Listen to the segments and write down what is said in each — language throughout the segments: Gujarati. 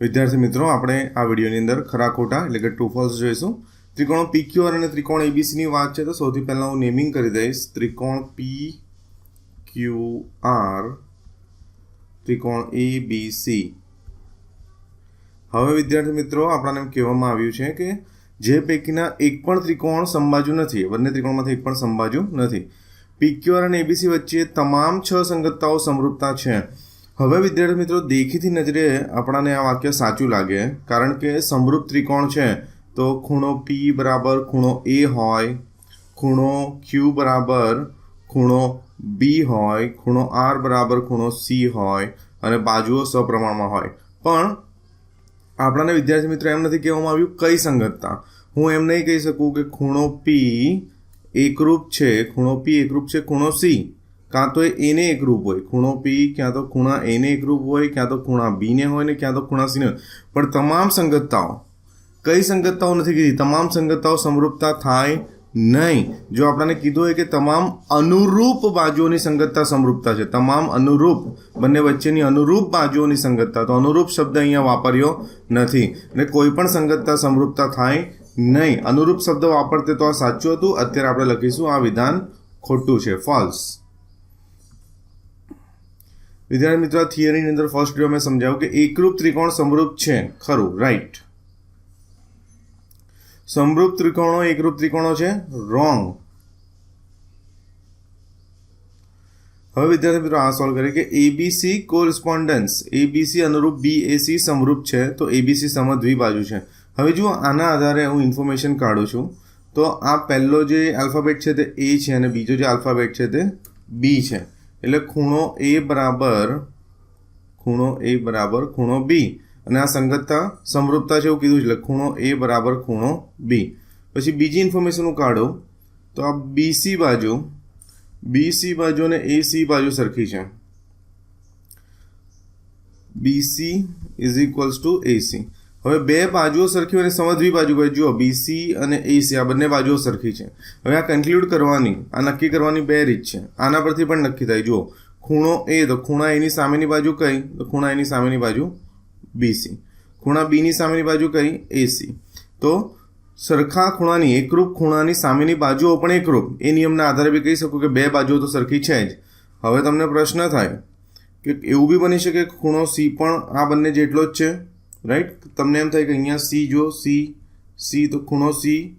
વિદ્યાર્થી મિત્રો, આપણે આ વિડીયોની અંદર ખરા ખોટા એટલે કે ટ્રુ ફોલ્સ જોઈશું. ત્રિકોણ પી ક્યુ અને ત્રિકોણ એબીસીની વાત છે, તો સૌથી પહેલાં હું નેમિંગ કરી દઈશ. ત્રિકોણ પી ક્યુ આર, ત્રિકોણ એ બી સી. હવે વિદ્યાર્થી મિત્રો, આપણાને એમ કહેવામાં આવ્યું છે કે જે પૈકીના એક પણ ત્રિકોણ સંબાજુ નથી, બંને ત્રિકોણમાંથી એક પણ સંબાજુ નથી. પીક્યુઆર અને એબીસી વચ્ચે તમામ છ સંગતતાઓ સમરૂપતા છે. હવે વિદ્યાર્થી મિત્રો, દેખીતી નજરે આપણાને આ વાક્ય સાચું લાગે, કારણ કે સમરૂપ ત્રિકોણ છે, તો ખૂણો પી બરાબર ખૂણો એ હોય, ખૂણો ક્યુ બરાબર ખૂણો બી હોય, ખૂણો આર બરાબર ખૂણો સી હોય, અને બાજુઓ સપ્રમાણમાં હોય. પણ આપણાને વિદ્યાર્થી મિત્રો એમ નથી કહેવામાં આવ્યું કઈ સંગતતા. હું એમ નહીં કહી શકું કે ખૂણો પી એકરૂપ છે, ખૂણો પી એકરૂપ છે, ખૂણો સી કાં તો એને એકરૂપ હોય. ખૂણો પી ક્યાં તો ખૂણા એને એકરૂપ હોય, ક્યાં તો ખૂણા બીને હોય ને ક્યાં તો ખૂણા સીને હોય. પણ તમામ સંગતતાઓ, કઈ સંગતતાઓ નથી કીધી. તમામ સંગતતાઓ સમરૂપતા થાય નહીં. જો આપણને કીધું હોય કે તમામ અનુરૂપ બાજુઓની સંગતતા સમરૂપતા છે. તમામ અનુરૂપ, બંને વચ્ચેની અનુરૂપ બાજુઓની સંગતતા. તો અનુરૂપ શબ્દ અહીંયા વાપર્યો નથી. અને કોઈ પણ સંગતતા સમરૂપતા થાય નહીં. અનુરૂપ શબ્દ વાપરતે તો આ સાચું હતું. અત્યારે આપણે લખીશું, આ વિધાન ખોટું છે. ફોલ્સ વિદ્યાર્થી મિત્રો થિયરીની અંદર ફર્સ્ટ વીડિયો મેં સમજાવ્યું કે એકરૂપ ત્રિકોણ સમરૂપ છે. ખરું રાઈટ સમરૂપ ત્રિકોણો એકરૂપ ત્રિકોણો છે? રોંગ હવે વિદ્યાર્થી મિત્રો, આ સોલ્વ કરીએ કે એબીસી કોરિસ્પોન્ડન્સ એબીસી અનુરૂપ બી એસી સમરૂપ છે, તો એબીસી સમદ્વી બાજુ છે. હવે જુઓ, આના આધારે હું ઇન્ફોર્મેશન કાઢું છું. તો આ પહેલો જે આલ્ફાબેટ છે તે એ છે અને બીજો જે આલ્ફાબેટ છે તે બી છે. એટલે ખૂણો એ બરાબર, ખૂણો એ બરાબર ખૂણો બી અને આ સંગતતા સમૃદ્ધતા છે એવું કીધું છે, એટલે ખૂણો એ બરાબર ખૂણો બી પછી બીજી ઇન્ફોર્મેશન હું કાઢું, તો આ બીસી બાજુ બીસી બાજુ અને એસી બાજુ સરખી છે. B C is equals to A C હવે બે બાજુઓ સરખી અને સમજવી બાજુ ભાઈ જુઓ બીસી અને એસી આ બંને બાજુઓ સરખી છે. હવે આ કન્ક્લુડ કરવાની, આ નક્કી કરવાની બે રીત છે. આના પરથી પણ નક્કી થાય. જુઓ, ખૂણો એ તો ખૂણા એની સામેની બાજુ કઈ? તો ખૂણા એની સામેની બાજુ બીસી ખૂણા બીની સામેની બાજુ કઈ? એસી તો સરખા ખૂણાની, એકરૂપ ખૂણાની સામેની બાજુઓ પણ એકરૂપ. એ નિયમના આધારે બી કહી શકું કે બે બાજુઓ તો સરખી છે જ. હવે તમને પ્રશ્ન થાય કે એવું બી બની શકે ખૂણો સી પણ આ બંને જેટલો જ છે? રાઈટ તમને એમ થાય કે અહીંયા સી જો, સી સી તો ખૂણો સી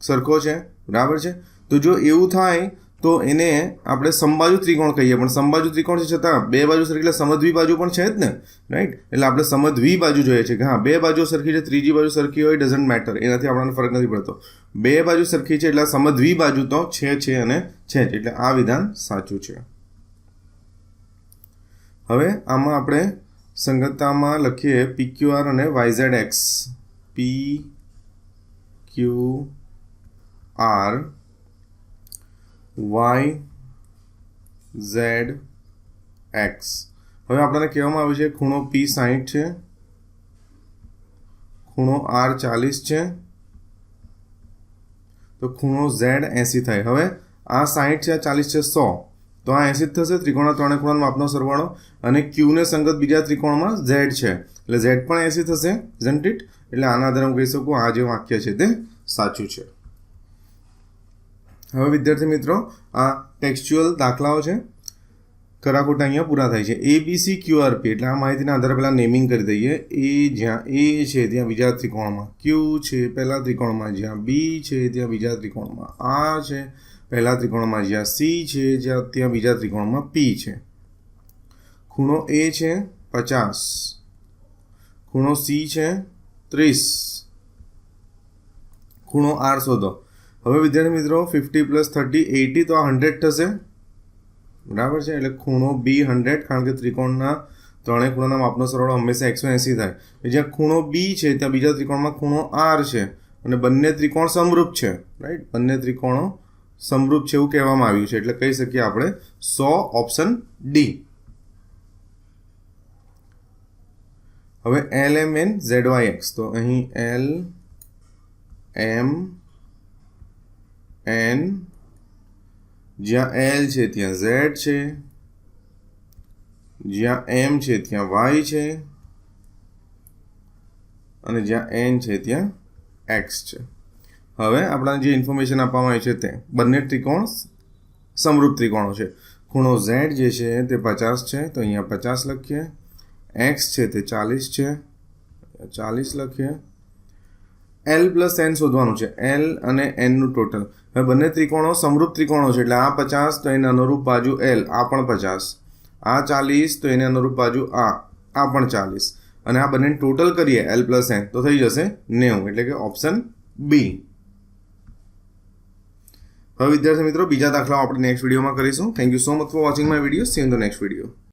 સરખો છે, બરાબર છે? તો જો એવું થાય, તો એને આપણે સંબાજુ ત્રિકોણ કહીએ. પણ સંબાજુ ત્રિકોણ છે છતાં બે બાજુ સરખી, એટલે સમધવી બાજુ પણ છે જ ને? રાઈટ એટલે આપણે સમધવી બાજુ જોઈએ છે કે હા, બે બાજુ સરખી છે, ત્રીજી બાજુ સરખી હોય ડઝન્ટ મેટર એનાથી આપણને ફરક નથી પડતો. બે બાજુ સરખી છે, એટલે સમધવી બાજુ તો છે છે અને છે જ. એટલે આ વિધાન સાચું છે. હવે આમાં આપણે સંગતતામાં લખીએ પી ક્યુ આર અને Y Z X P Q R Y Z X હવે આપણને કહેવામાં આવ્યું છે ખૂણો પી સાહીઠ છે, ખૂણો આર ચાલીસ છે, તો ખૂણો ઝેડ એંસી થાય. હવે આ સાહીઠ છે, આ ચાલીસ છે, સો. તો આ એસી થશે ત્રિકોણના ત્રણે ખૂણાનો માપનો સરવાળો અને ક્યુને સંગત બીજા ત્રિકોણમાં ઝેડ છે. એટલે ઝેડ પણ એસી થશે ઝન્ટ ઇટ એટલે આના આધારે હું કહી શકું, આ જે વાક્ય છે તે સાચું છે. હવે વિદ્યાર્થી મિત્રો, આ ટેક્સ્ચ્યુઅલ દાખલાઓ છે. ખરા ખોટા અહીંયા પૂરા થાય છે. A B C Q R P એટલે આ માહિતીના આધારે પહેલાં નેમિંગ કરી દઈએ. એ જ્યાં એ છે ત્યાં બીજા ત્રિકોણમાં. ક્યુ છે પહેલા ત્રિકોણમાં, જ્યાં બી છે ત્યાં બીજા ત્રિકોણમાં. આ છે પહેલા ત્રિકોણમાં, જ્યાં સી છે જ્યાં ત્યાં બીજા ત્રિકોણમાં પી છે. ખૂણો એ છે પચાસ. ખૂણો સી છે ત્રીસ. ખૂણો આર શોધો. હવે વિદ્યાર્થી મિત્રો ફિફ્ટી પ્લસ થર્ટી એટી તો આ હંડ્રેડ થશે. બરાબર છે? એટલે ખૂણો બી હંડ્રેડ કારણ કે ત્રિકોણના ત્રણેય ખૂણાના માપનો સરવાળો હંમેશા એકસો એંસી થાય. જ્યાં ખૂણો બી છે, ત્યાં બીજા ત્રિકોણમાં ખૂણો આર છે. અને બંને ત્રિકોણ સમરૂપ છે રાઈટ બંને ત્રિકોણો સમરૂપ છે એવું કહેવામાં આવ્યું છે. એટલે કહી શકીએ આપણે સો ઓપ્શન ડી હવે L M N Z Y X તો અહીં એલ એમ એન જ્યાં એલ છે, ત્યાં ઝેડ છે. જ્યાં એમ છે, ત્યાં વાય છે. અને જ્યાં એન છે, ત્યાં એક્સ છે. હવે આપણા જે ઇન્ફોર્મેશન આપવામાં આવી છે તે, બંને ત્રિકોણ સમૃદ્ધ ત્રિકોણો છે. ખૂણો ઝેડ જે છે, તે પચાસ છે, તો અહીંયા પચાસ લખીએ. એક્સ છે, તે ચાલીસ છે. ચાલીસ લખીએ. એલ પ્લસ એન શોધવાનું છે. એલ અને એનનું ટોટલ હવે બંને ત્રિકોણો સમરૂપ ત્રિકોણો છે એટલે આ પચાસ તો એને અનુરૂપ બાજુ એલ આ પણ પચાસ. આ ચાલીસ તો એને અનુરૂપ બાજુ આ આ પણ ચાલીસ. અને આ બંને ટોટલ કરીએ એલ પ્લસ એન તો થઈ જશે નેવું, એટલે કે ઓપ્શન બી હવે વિદ્યાર્થી મિત્રો, બીજા દાખલાઓ આપણે નેક્સ્ટ વિડીયોમાં કરીશું. Thank you so much for watching my video see in the next video